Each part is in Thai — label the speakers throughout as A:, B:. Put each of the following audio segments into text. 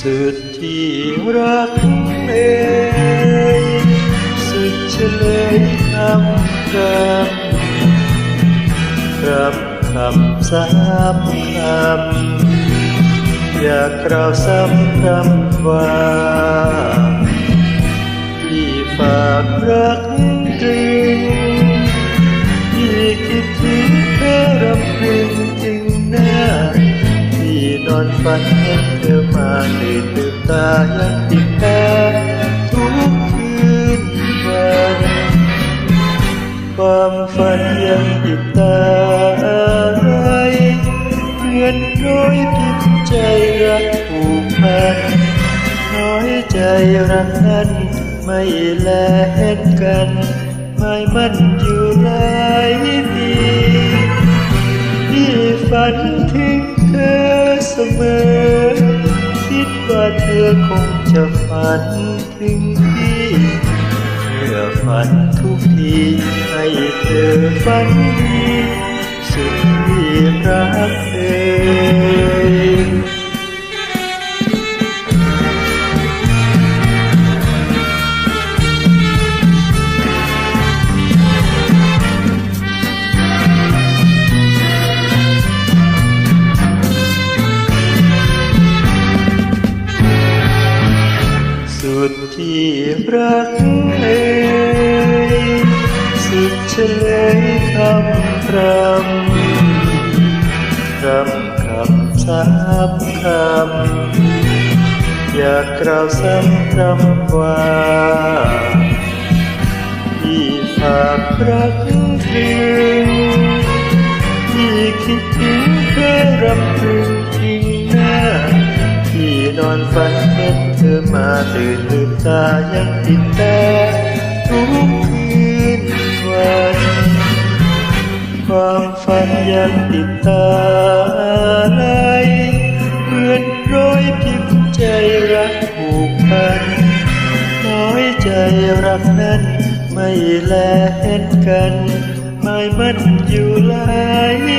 A: สุดที่รักเอยสุดเฉลยคำคำคำคำสามคำอยากกล่าวซ้ำคำว่าที่ฝากรักตรึงที่คิดถึง อนฝันเห็นเธอมาตื่นตื่นตายังติดแตาทุกคืนวันความฝันยังติดตาอะไรเพื่อนร้อยพิดใจรักผูกพันน้อยใจรักนั้นไม่แลเห็นกันไม่มันอยู่หลายปีที่ฝัน คงจะฝันถึงพี่เมื่อฝันทุกทีให้เธอฝันดีสุดที่รักเธอ ที่รักเอ่ยสุดเฉลยคำรำรำคำสาบคำอยากกล่าวซ้ำคำว่า ฝันเห็นเธอมาตื่นลืมตายังติดตาทุกคืนวัน ความฝันยังติดตาอะไรเหมือนร้อยพิมพ์ใจรักผูกพันน้อยใจรักนั้นไม่แลเห็นกัน ไม่มันอยู่หลาย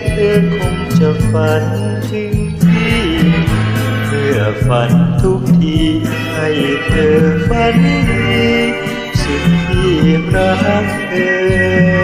A: ดว่าเธอคงจะฝันถึงพี่เมื่อฝันทุกทีให้เธอฝันดีสุดที่รักเธอ